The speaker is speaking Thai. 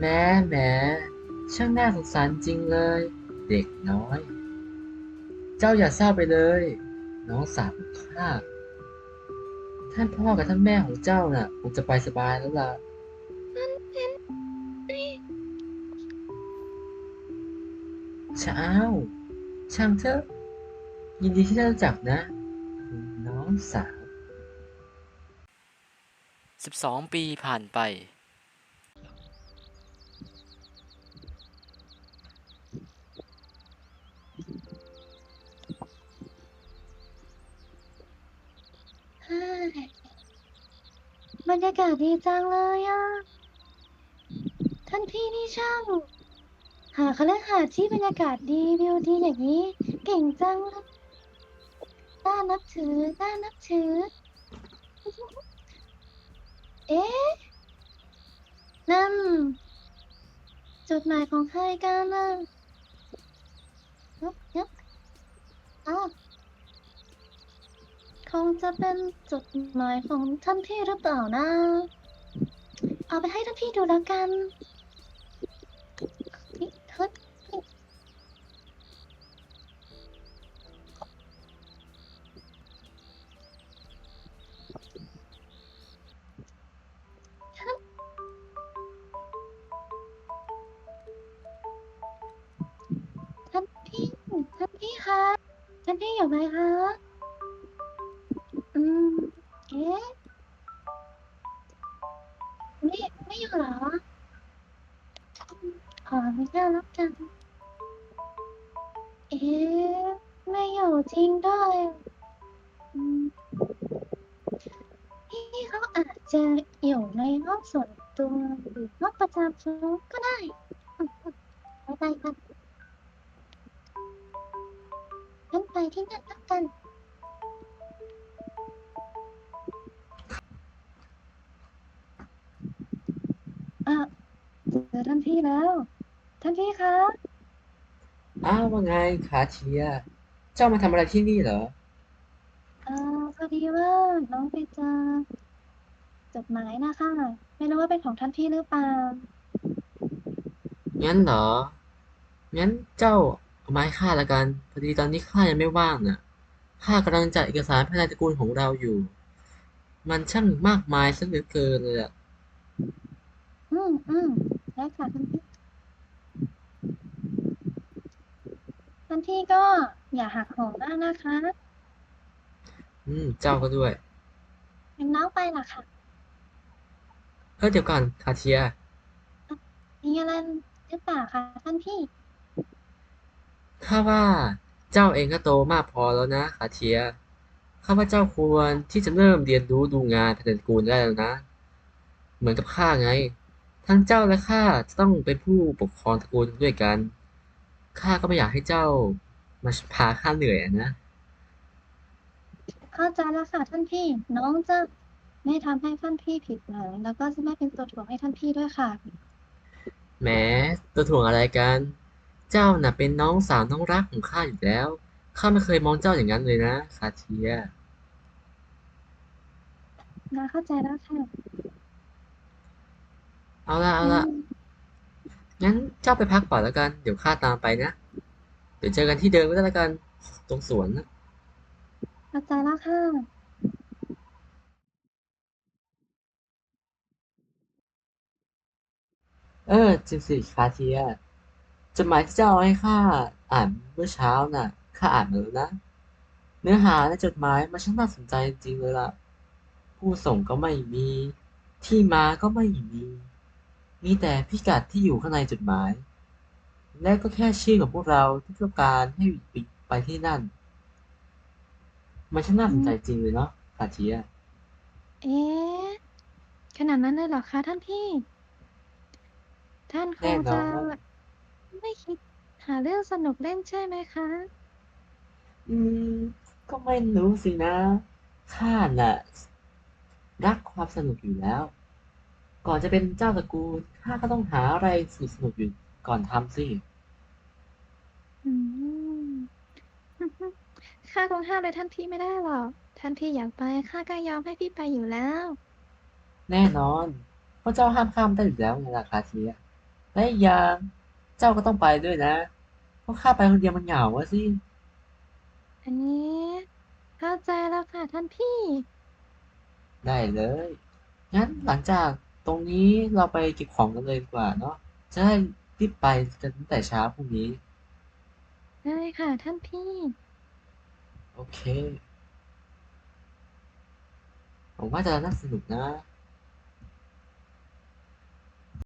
แม้แม้ช่างน่าสงสารจริงเลย เด็กน้อย เจ้าอย่าเศร้าไปเลย น้องสาวข้าท่านพ่อกับท่านแม่ของเจ้าน่ะคงจะไปสบายแล้วล่ะช้าช่างเถอะ ยินดีที่ได้รู้จักนะ น้องสาว 12 ปีผ่านไป บรรยากาศดีจังเลยอะ ท่านพี่นี่ช่าง หาคฤหาสน์ที่บรรยากาศดีวิวดีอย่างนี้ เก่งจังเลยน่านับถือน่านับถือ เอ๊ะ นั่น จดหมายของใครกันน่ะยับยับอ้าว คงจะเป็นจดหมายของท่านพี่หรือเปล่านะ เอาไปให้ท่านพี่ดูแล้วกันฮ้ยท่านพี่ ท่านพี่คะ ท่านพี่อยู่ไหมคะ อืมเอ๊ะไม่ไม่อยู่เหรอขอไม่ได้แล้วกันเอ๊ะไม่อยู่จริงด้วยอืมพี่เขาอาจจะอยู่ในห้องส่วนตัวหรือห้องประจำตัวก็ได้ไปไปกันงั้นไปที่นั่นแล้วกัน อะเจอท่านพี่แล้ว ท่านพี่คะอ้าวว่าไงขาเทียเจ้ามาทำอะไรที่นี่เหรอ เอ่อพอดีว่าน้องไปเจอจดหมายนะคะ ไม่รู้ว่าเป็นของท่านพี่หรือเปล่า งั้นเหรอ งั้นเจ้าเอาไมาให้ข้าละกัน พอดีตอนนี้ข้ายังไม่ว่างน่ะ ข้ากำลังจัดเอกสารภายในตระกูลของเราอยู่ มันช่างมากมายซะเหลือเกินเลยอะอื มอืมได้ค่ะท่านพี่ท่านพี่ก็อย่าหักโหมมากนะคะ อืม เจ้าก็ด้วยงั้นน้องไปล่ะค่ะเออเดี๋ยวก่อนคาเทีย มีอะไรหรือเปล่าคะท่านพี่ ข้าว่าเจ้าเองก็โตมากพอแล้วนะคาเทีย ข้าว่าเจ้าควรที่จะเริ่มเรียนรู้ดูงานภายในตระกูลได้แล้วนะ เหมือนกับข้าไง ทั้งเจ้าและข้าจะต้องเป็นผู้ปกครองตระกูลด้วยกัน ข้าก็ไม่อยากให้เจ้ามาพาข้าเหนื่อยอะนะ เข้าใจแล้วค่ะท่านพี่ น้องจะไม่ทำให้ท่านพี่ผิดหวังแล้วก็จะไม่เป็นตัวถ่วงให้ท่านพี่ด้วยค่ะ แหมตัวถ่วงอะไรกัน เจ้าน่ะเป็นน้องสาวน้องรักของข้าอยู่แล้ว ข้าไม่เคยมองเจ้าอย่างนั้นเลยนะคาเทียน้าเข้าใจแล้วค่ะ เอาละเอาละอืมงั้นเจ้าไปพักก่อนแล้วกัน เดี๋ยวข้าตามไปนะ เดี๋ยวเจอกันที่เดิมก็แล้วกัน ตรงสวนนะเข้าใจแล้วค่ะ เออจริงสิคาเทียจดหมายที่เจ้าเอาให้ข้าอ่านเมื่อเช้าน่ะข้าอ่านมาแล้วนะ เนื้อหาในจดหมายมันช่างน่าสนใจจริงเลยล่ะ ผู้ส่งก็ไม่มี ที่มาก็ไม่มี มีแต่พิกัดที่อยู่ข้างในจดหมาย และก็แค่ชื่อของพวกเราที่ต้องการให้ไปที่นั่น มันช่างน่าสนใจจริงเลยเนาะคาเทียเอ๊ะขนาดนั้นเลยเหรอคะท่านพี่ ท่านคแน่งนอจะนไม่คิดหาเรื่องสนุกเล่นใช่ไหมคะ อืม ก็ไม่รู้สินะข้าน่ะ รักความสนุกอยู่แล้ว ก่อนจะเป็นเจ้าตระกูลข้าก็ต้องหาอะไรสนุกสนุกอยู่ก่อนทำสิอืมข้าคงห้ามเลยท่านพี่ไม่ได้หรอก ท่านพี่อยากไปข้าก็ยอมให้พี่ไปอยู่แล้ว แน่นอนเพราะเจ้าห้ามข้ามได้อยู่แล้วไงล่ะคาเทียและอีกอย่างเจ้าก็ต้องไปด้วยนะ เพราะข้าไปคนเดียวมันเหงาอะสิ อันนี้เข้าใจแล้วค่ะท่านพี่ ได้เลย งั้นหลังจาก ตรงนี้เราไปเก็บของกันเลยดีกว่าเนาะจะได้รีบไปกันตั้งแต่เช้าพรุ่งนี้ ได้ค่ะท่านพี่ โอเคผมว่าจะน่าสนุกนะ